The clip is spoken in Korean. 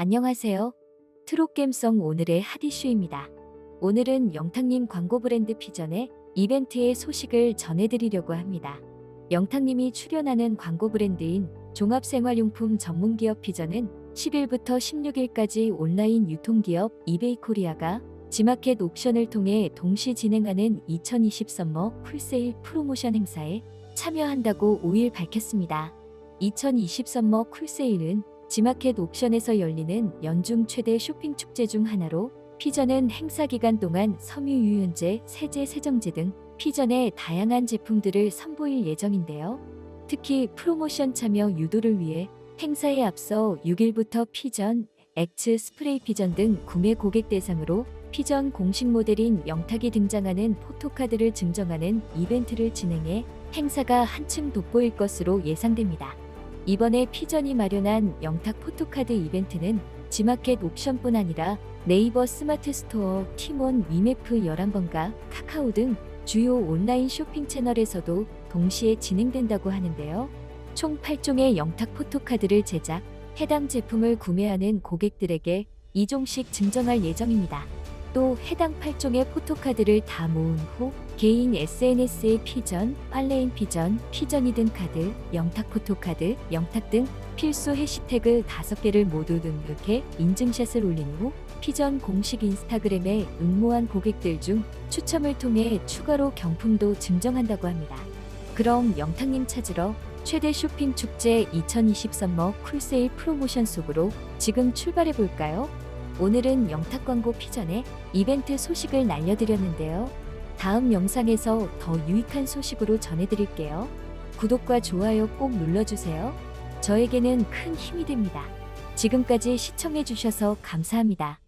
안녕하세요. 트롯겜성 오늘의 핫 이슈입니다. 오늘은 영탁님 광고 브랜드 피전의 이벤트의 소식을 전해드리려고 합니다. 영탁님이 출연하는 광고 브랜드인 종합생활용품 전문기업 피전은 10일부터 16일까지 온라인 유통기업 이베이 코리아가 지마켓 옥션을 통해 동시 진행하는 2020 썸머 풀세일 프로모션 행사에 참여한다고 5일 밝혔습니다. 2020 썸머 쿨세일은 지마켓 옥션에서 열리는 연중 최대 쇼핑 축제 중 하나로 피전은 행사 기간 동안 섬유 유연제, 세제 세정제 등 피전의 다양한 제품들을 선보일 예정인데요. 특히 프로모션 참여 유도를 위해 행사에 앞서 6일부터 피전, 엑츠 스프레이 피전 등 구매 고객 대상으로 피전 공식 모델인 영탁이 등장하는 포토카드를 증정하는 이벤트를 진행해 행사가 한층 돋보일 것으로 예상됩니다. 이번에 피전이 마련한 영탁 포토카드 이벤트는 지마켓 옥션뿐 아니라 네이버 스마트 스토어, 팀원, 위메프 11번가, 카카오 등 주요 온라인 쇼핑 채널에서도 동시에 진행된다고 하는데요. 총 8종의 영탁 포토카드를 제작, 해당 제품을 구매하는 고객들에게 2종씩 증정할 예정입니다. 또 해당 8종의 포토카드를 다 모은 후 개인 SNS에 피전, 팔레인 피전, 피전이 든 카드, 영탁 포토카드, 영탁 등 필수 해시태그 5개를 모두 등록해 인증샷을 올린 후 피전 공식 인스타그램에 응모한 고객들 중 추첨을 통해 추가로 경품도 증정한다고 합니다. 그럼 영탁님 찾으러 최대 쇼핑 축제 2020 썸머 쿨세일 프로모션 속으로 지금 출발해 볼까요? 오늘은 영탁 광고 피전에 이벤트 소식을 날려드렸는데요. 다음 영상에서 더 유익한 소식으로 전해드릴게요. 구독과 좋아요 꼭 눌러주세요. 저에게는 큰 힘이 됩니다. 지금까지 시청해주셔서 감사합니다.